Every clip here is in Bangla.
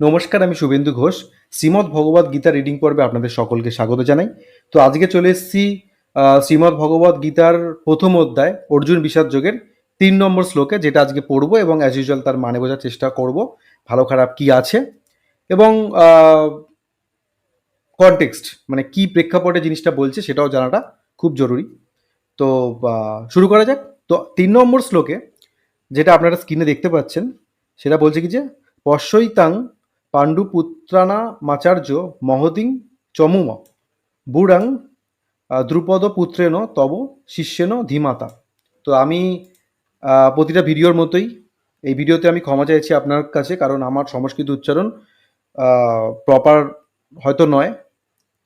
নমস্কার, আমি শুভেন্দু ঘোষ। শ্রীমদ্ ভগবত গীতা রিডিং পর্বে আপনাদের সকলকে স্বাগত জানাই। তো আজকে চলে এসেছি শ্রীমদ্ ভগবত গীতার প্রথম অধ্যায়, অর্জুন বিষাদ যোগের তিন নম্বর শ্লোকে, যেটা আজকে পড়ব এবং অ্যাজ ইউজুয়াল তার মানে বোঝার চেষ্টা করব, ভালো খারাপ কি আছে। এবং কনটেক্সট মানে কি প্রেক্ষাপটে জিনিসটা বলছে সেটাও জানাটা খুব জরুরি। তো শুরু করা যাক। তো তিন নম্বর শ্লোকে, যেটা আপনারা স্ক্রিনে দেখতে পাচ্ছেন, সেটা বলছে কি যে পাণ্ডুপুত্রানা মাচার্য মহতিং চমুম বুড়াং দ্রুপদ পুত্রেন তব শিষ্যেন ধীমাতা। তো আমি প্রতিটা ভিডিওর মতোই এই ভিডিওতে আমি ক্ষমা চাইছি আপনার কাছে, কারণ আমার সংস্কৃত উচ্চারণ প্রপার হয়তো নয়।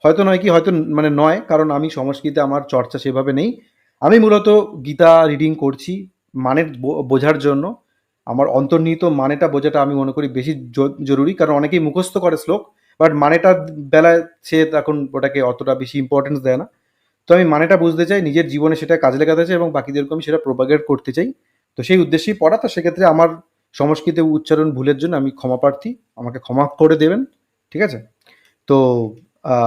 হয়তো নয় কি, হয়তো মানে নয়, কারণ আমি সংস্কৃতে আমার চর্চা সেভাবে নেই। আমি মূলত গীতা রিডিং করছি, মানের বোঝার জন্য। আমার অন্তর্নিহিত মানেটা বোঝাটা আমি মনে করি বেশি জরুরি, কারণ অনেকেই মুখস্থ করে শ্লোক বাট মানেটার বেলায় সে এখন ওটাকে অতটা বেশি ইম্পর্টেন্স দেয় না। তো আমি মানেটা বুঝতে চাই, নিজের জীবনে সেটা কাজে লাগাতে চাই এবং বাকিদেরকে আমি সেটা প্রোপাগেট করতে চাই। তো সেই উদ্দেশ্যেই পড়া, তো সেক্ষেত্রে আমার সংস্কৃত উচ্চারণ ভুলের জন্য আমি ক্ষমা প্রার্থী, আমাকে ক্ষমা করে দেবেন, ঠিক আছে? তো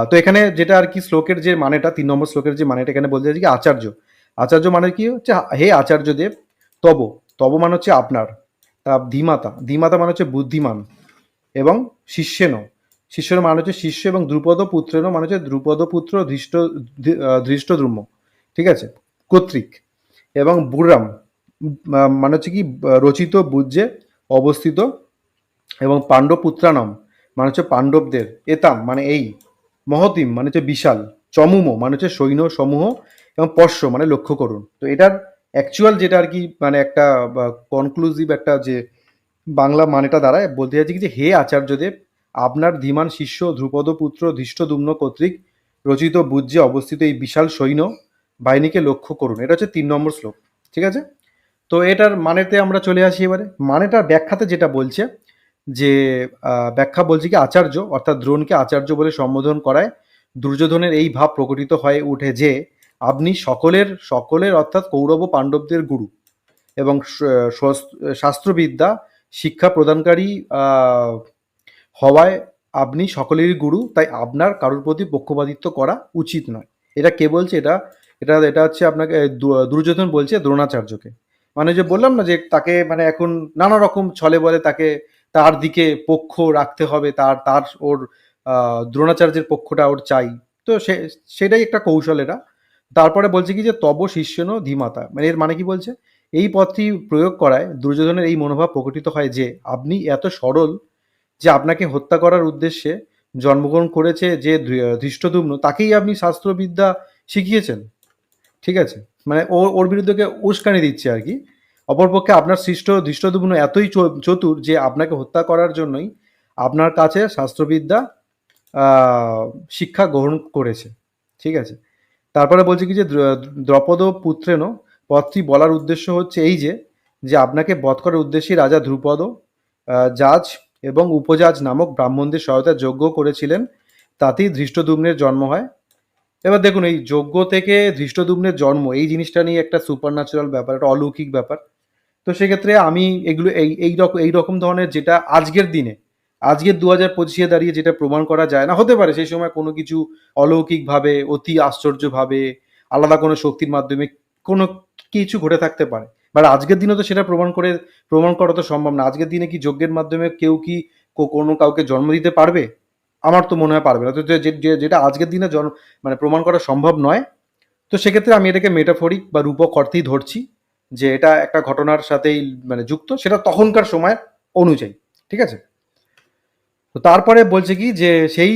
তো এখানে যেটা আর কি শ্লোকের যে মানেটা, তিন নম্বর শ্লোকের যে মানেটা এখানে বলতে চাইছি কি আচার্য। আচার্য মানে কি হচ্ছে, হে আচার্য দেব তব তব মানে হচ্ছে আপনার। ধীমাতা। ধীমাতা মানে হচ্ছে বুদ্ধিমান এবং শিষ্যেন শিষ্যের মানে হচ্ছে শিষ্য এবং দ্রুপদ পুত্রেন মানে হচ্ছে দ্রুপদ পুত্র ধৃষ্ট ধৃ- আহ, ঠিক আছে? কর্তৃক। এবং বুড়রাম উম, মানে হচ্ছে কি রচিত বুজ্জে অবস্থিত এবং পাণ্ডবপুত্রানম মানে হচ্ছে পাণ্ডবদের। এতাম মানে এই। মহতিম মানে হচ্ছে বিশাল। চমুম মানে হচ্ছে সৈন্য সমূহ এবং পশ্য মানে লক্ষ্য করুন। তো এটার অ্যাকচুয়াল যেটা আর কি মানে একটা কনক্লুসিভ একটা যে বাংলা মানেটা দাঁড়ায়, বলতে চাইছি কি যে হে আচার্যদেব, আপনার ধীমান শিষ্য, ধ্রুপদ পুত্র, ধৃষ্টদুম্ন কর্তৃক রচিত বুজ্জে অবস্থিত এই বিশাল সৈন্য বাহিনীকে লক্ষ্য করুন। এটা হচ্ছে তিন নম্বর শ্লোক, ঠিক আছে? তো এটার মানেতে আমরা চলে আসি এবারে। মানেটার ব্যাখ্যাতে যেটা বলছে, যে ব্যাখ্যা বলছে কি আচার্য, অর্থাৎ দ্রোণকে আচার্য বলে সম্বোধন করায়, দুর্যোধনের এই ভাব প্রকটিত হয়ে উঠে যে আপনি সকলের সকলের অর্থাৎ কৌরব পাণ্ডবদের গুরু এবং শাস্ত্রবিদ্যা শিক্ষা প্রদানকারী হওয়ায় আপনি সকলেরই গুরু, তাই আপনার কারোর প্রতি পক্ষপাতিত্ব করা উচিত নয়। এটা কে বলছে? এটা এটা এটা হচ্ছে আপনাকে দুর্যোধন বলছে দ্রোণাচার্যকে। মানে যে বললাম না যে তাকে মানে এখন নানা রকম ছলে বলে তাকে তার দিকে পক্ষ রাখতে হবে, তার তার ওর দ্রোণাচার্যের পক্ষটা ওর চাই। তো সে, সেটাই একটা কৌশল এটা তারপরে বলছে কি যে তব শিষ্যন ধীমাতা। মানে এর মানে কি বলছে? এই পথটি প্রয়োগ করায় দুর্যোধনের এই মনোভাব প্রকটিত হয় যে, আপনি এত সরল যে আপনাকে হত্যা করার উদ্দেশ্যে জন্মগ্রহণ করেছে যে ধৃ- ধৃষ্টদ্যুম্ন তাকেই আপনি শাস্ত্রবিদ্যা শিখিয়েছেন। ঠিক আছে? মানে ও, ওর বিরুদ্ধে উস্কানি দিচ্ছে আর কি। অপরপক্ষে আপনার সৃষ্ট ধৃষ্টদ্যুম্ন এতই চতুর যে আপনাকে হত্যা করার জন্যই আপনার কাছে শাস্ত্রবিদ্যা শিক্ষা গ্রহণ করেছে। ঠিক আছে? তারপরে বলছে কি যে দ্র- দ্রপদ পুত্রেন পথটি বলার উদ্দেশ্য হচ্ছে এই যে যে আপনাকে বধ করার উদ্দেশ্যে রাজা ধ্রুপদ জাজ এবং উপজাজ নামক ব্রাহ্মণদের সহায়তা যজ্ঞ করেছিলেন। তাতেই ধৃষ্টদুম্নের জন্ম হয়। এবার দেখুন, এই যজ্ঞ থেকে ধৃষ্টদুম্নের জন্ম, এই জিনিসটা নিয়ে একটা সুপার ন্যাচারাল ব্যাপার, একটা অলৌকিক ব্যাপার। তো সেক্ষেত্রে আমি এগুলো, এই এই রকম এই রকম ধরনের যেটা আজকের দিনে আজকের দু হাজার পঁচিশে দাঁড়িয়ে যেটা প্রমাণ করা যায় না, হতে পারে সেই সময় কোনো কিছু অলৌকিকভাবে, অতি আশ্চর্যভাবে, আলাদা কোনো শক্তির মাধ্যমে কোনো কিছু ঘটে থাকতে পারে। বাট আজকের দিনে তো সেটা প্রমাণ করে, প্রমাণ করা তো সম্ভব না। আজকের দিনে কি যজ্ঞের মাধ্যমে কেউ কি কোনো কাউকে জন্ম দিতে পারবে? আমার তো মনে হয় পারবে না। তো যেটা আজকের দিনে জন্ম মানে প্রমাণ করা সম্ভব নয়, তো সেক্ষেত্রে আমি এটাকে মেটাফরিক বা রূপক অর্থেই ধরছি যে এটা একটা ঘটনার সাথেই মানে যুক্ত। সেটা তখনকার সময় অনুযায়ী, ঠিক আছে? তো তারপরে বলছে কি যে সেই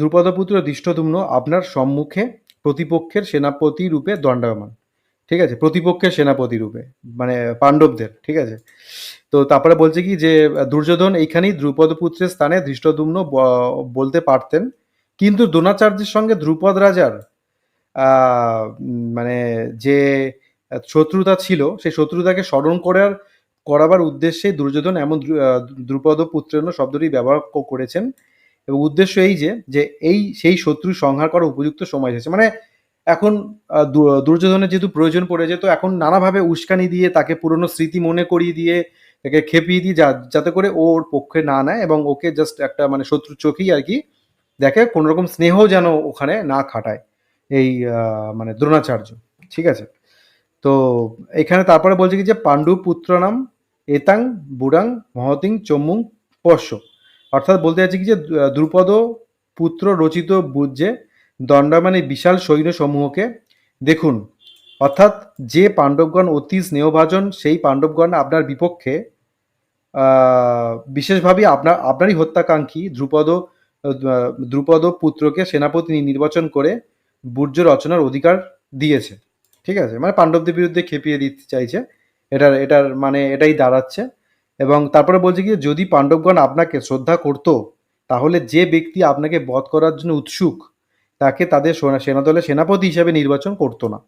দ্রুপদপুত্র দৃষ্টদুম্ন আপনার সম্মুখে প্রতিপক্ষের সেনাপতি রূপে দণ্ডায়মান। ঠিক আছে? প্রতিপক্ষের সেনাপতি রূপে মানে পাণ্ডবদের, ঠিক আছে? তো তারপরে বলছে কি যে, দুর্যোধন এইখানেই দ্রুপদপুত্রের স্থানে ধৃষ্টদুম্ন বলতে পারতেন। কিন্তু দ্রোণাচার্যের সঙ্গে ধ্রুপদ রাজার মানে যে শত্রুতা ছিল, সেই শত্রুতাকে স্মরণ করার করাবার উদ্দেশ্যে দুর্যোধন এমন দ্রুপদ পুত্রেন শব্দটি ব্যবহার করেছেন এবং উদ্দেশ্য এই যে যে এই সেই শত্রু সংহার করার উপযুক্ত সময় এসেছে। মানে এখন দুর্যোধনের যেহেতু প্রয়োজন পড়েছে, তো এখন নানাভাবে উস্কানি দিয়ে তাকে পুরনো স্মৃতি মনে করিয়ে দিয়ে একে খেপিয়ে দিয়ে যা যাতে করে ও ওর পক্ষে না নেয় এবং ওকে জাস্ট একটা মানে শত্রু চোখেই আর কি দেখে কোনো রকম স্নেহ যেন ওখানে না খাটায় এই মানে দ্রোণাচার্য। ঠিক আছে? তো এখানে তারপরে বলছে কি যে পাণ্ডু পুত্র নাম এতাং বুড়াং মহতিং চম্মুং পশ্য অর্থাৎ বলতে চাইছি কি যে দ্রুপদ পুত্র রচিত বুঝে দণ্ডামানে বিশাল সৈন্য সমূহকে দেখুন। অর্থাৎ যে পাণ্ডবগণ অতি স্নেহভাজন, সেই পাণ্ডবগণ আপনার বিপক্ষে বিশেষভাবে আপনার, আপনারই হত্যাকাঙ্ক্ষী ধ্রুপদ দ্রুপদ পুত্রকে সেনাপতি নির্বাচন করে বুর্জ রচনার অধিকার দিয়েছে। ঠিক আছে? মানে পাণ্ডবদের বিরুদ্ধে খেপিয়ে দিতে চাইছে। এটার এটার মানে এটাই দাঁড়াচ্ছে। এবং তারপরে বলছে কি, যদি পাণ্ডবগণ আপনাকে শ্রদ্ধা করতো, তাহলে যে ব্যক্তি আপনাকে বধ করার জন্য উৎসুক, তাকে তাদের সেনা- সেনাদলের সেনাপতি হিসেবে নির্বাচন করতো না।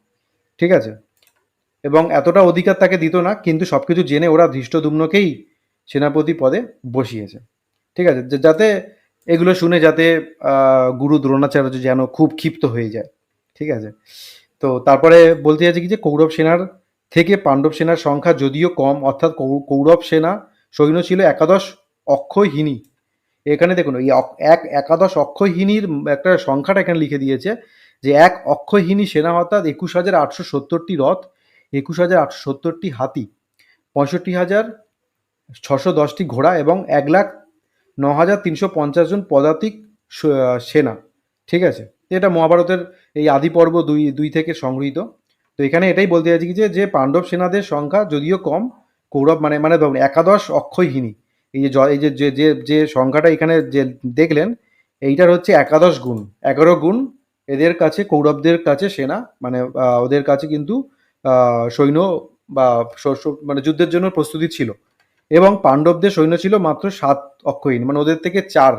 ঠিক আছে? এবং এতটা অধিকার তাকে দিত না, কিন্তু সব কিছু জেনে ওরা ধৃষ্টদুম্নকেই সেনাপতি পদে বসিয়েছে। ঠিক আছে? যাতে এগুলো শুনে যাতে গুরু দ্রোণাচার্য যেন খুব ক্ষিপ্ত হয়ে যায়। ঠিক আছে? তো তারপরে বলতে চাইছি কি যে কৌরব সেনার থেকে পাণ্ডব সেনার সংখ্যা যদিও কম, অর্থাৎ কৌরব সেনা সৈন্য ছিল একাদশ অক্ষয়হীনী। এখানে দেখুন, এই এক, একাদশ অক্ষয়হীনীর একটা সংখ্যাটা এখানে লিখে দিয়েছে যে এক অক্ষয়হীনী সেনা অর্থাৎ একুশ হাজার আটশো সত্তরটি রথ, একুশ হাজার আটশো সত্তরটি হাতি, পঁয়ষট্টি হাজার ছশো দশটি ঘোড়া এবং এক লাখ ন হাজার তিনশো পঞ্চাশ জন পদাতিক সেনা। ঠিক আছে? এটা মহাভারতের এই আদি পর্ব দুই দুই থেকে সংগৃহীত। তো এখানে এটাই বলতে চাইছি কি যে যে পাণ্ডব সেনাদের সংখ্যা যদিও কম, কৌরব মানে মানে ধরুন একাদশ অক্ষয়হীনী, এই যে এই যে যে যে সংখ্যাটা এখানে যে দেখলেন, এইটার হচ্ছে একাদশ গুণ, এগারো গুণ এদের কাছে, কৌরবদের কাছে সেনা মানে ওদের কাছে কিন্তু সৈন্য বা মানে যুদ্ধের জন্য প্রস্তুতি ছিল। এবং পাণ্ডবদের সৈন্য ছিল মাত্র সাত অক্ষহীন মানে ওদের থেকে চার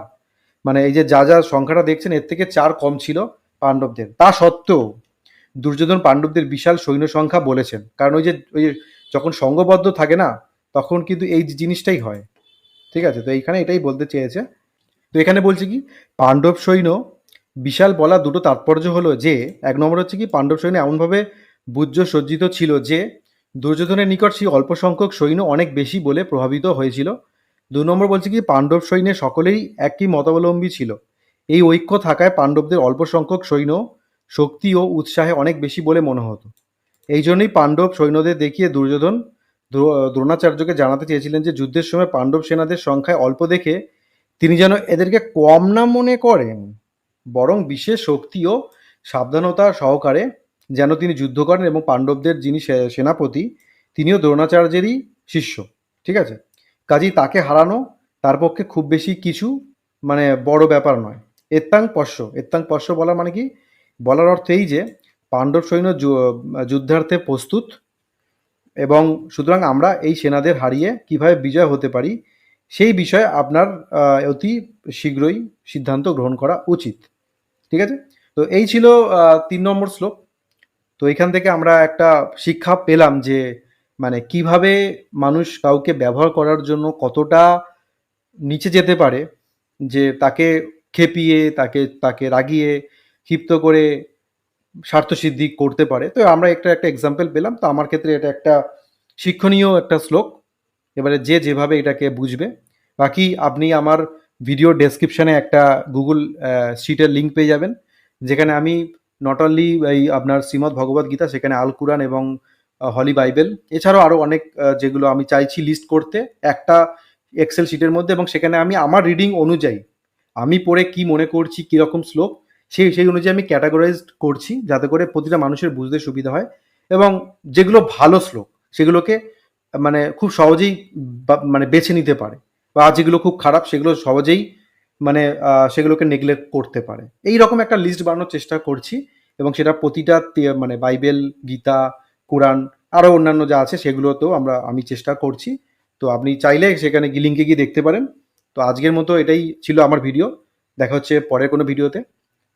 মানে এই যে যা যা সংখ্যাটা দেখছেন, এর থেকে চার কম ছিল পাণ্ডবদের। তা সত্ত্বেও দুর্যোধন পাণ্ডবদের বিশাল সৈন্য সংখ্যা বলেছেন। কারণ ওই যে, ওই যখন সঙ্গবদ্ধ থাকে না, তখন কিন্তু এই জিনিসটাই হয়। ঠিক আছে? তো এইখানে এটাই বলতে চেয়েছে। তো এখানে বলছে কি, পাণ্ডব সৈন্য, বিশাল বলা দুটো তাৎপর্য হলো যে, এক নম্বর হচ্ছে কি, পাণ্ডব সৈন্য এমনভাবে বুজ্জ সজ্জিত ছিল যে, দুর্যোধনের নিকট সেই অল্প সংখ্যক সৈন্য অনেক বেশি বলে প্রভাবিত হয়েছিল। দু নম্বর বলছে কি, পাণ্ডব সৈন্যের সকলেই একই মতাবলম্বী ছিল। এই ঐক্য থাকায় পাণ্ডবদের অল্প সংখ্যক সৈন্য শক্তি ও উৎসাহে অনেক বেশি বলে মনে হতো। এই জন্যই পাণ্ডব সৈন্যদের দেখিয়ে দুর্যোধন দ্রোণাচার্যকে জানাতে চেয়েছিলেন যে যুদ্ধের সময় পাণ্ডব সেনাদের সংখ্যায় অল্প দেখে তিনি যেন এদেরকে কম না মনে করেন, বরং বিশেষ শক্তি ও সাবধানতা সহকারে যেন তিনি যুদ্ধ করেন এবং পাণ্ডবদের যিনি সেনাপতি, তিনিও দ্রোণাচার্যেরই শিষ্য, ঠিক আছে? কাজেই তাকে হারানো তার পক্ষে খুব বেশি কিছু মানে বড় ব্যাপার নয়। এত্তাং পশ্য এত্তাং পশ্য বলার মানে কি? বলার অর্থ এই যে, পাণ্ডব সৈন্য যুদ্ধার্থে প্রস্তুত এবং সুতরাং আমরা এই সেনাদের হারিয়ে কীভাবে বিজয় হতে পারি, সেই বিষয়ে আপনার অতি শীঘ্রই সিদ্ধান্ত গ্রহণ করা উচিত। ঠিক আছে? তো এই ছিল তিন নম্বর শ্লোক। তো এখান থেকে আমরা একটা শিক্ষা পেলাম যে মানে কীভাবে মানুষ কাউকে ব্যবহার করার জন্য কতটা নিচে যেতে পারে, যে তাকে খেপিয়ে, তাকে তাকে রাগিয়ে ক্ষিপ্ত করে স্বার্থসিদ্ধি করতে পারে। তো আমরা একটা একটা এক্সাম্পল পেলাম। তো আমার ক্ষেত্রে এটা একটা শিক্ষণীয় একটা শ্লোক। এবারে যে যেভাবে এটাকে বুঝবে। বাকি আপনি আমার ভিডিও ডেসক্রিপশনে একটা গুগল শিটের লিঙ্ক পেয়ে যাবেন। যেখানে আমি নট অনলি এই আপনার শ্রীমদ্ ভগবদ গীতা, সেখানে আল কুরআন এবং হলি বাইবেল এছাড়াও আরও অনেক যেগুলো আমি চাইছি লিস্ট করতে। একটা এক্সেল শিটের মধ্যে এবং সেখানে আমি আমার রিডিং অনুযায়ী আমি পড়ে কি মনে করছি, কীরকম শ্লোক সেই সেই অনুযায়ী আমি ক্যাটাগরাইজড করছি যাতে করে প্রতিটা মানুষের বুঝতে সুবিধা হয় এবং যেগুলো ভালো শ্লোক সেগুলোকে মানে খুব সহজেই মানে বেছে নিতে পারে বা যেগুলো খুব খারাপ সেগুলো সহজেই মানে সেগুলোকে নেগলেক্ট করতে পারে। এই রকম একটা লিস্ট বানানোর চেষ্টা করছি এবং সেটা প্রতিটা মানে বাইবেল, গীতা, কোরআন আরও অন্যান্য যা আছে সেগুলোতেও আমরা, আমি চেষ্টা করছি। তো আপনি চাইলে সেখানে গিয়ে লিঙ্কে গিয়ে দেখতে পারেন। তো আজকের মতো এটাই ছিল আমার ভিডিও দেখা হচ্ছে পরের কোনো ভিডিওতে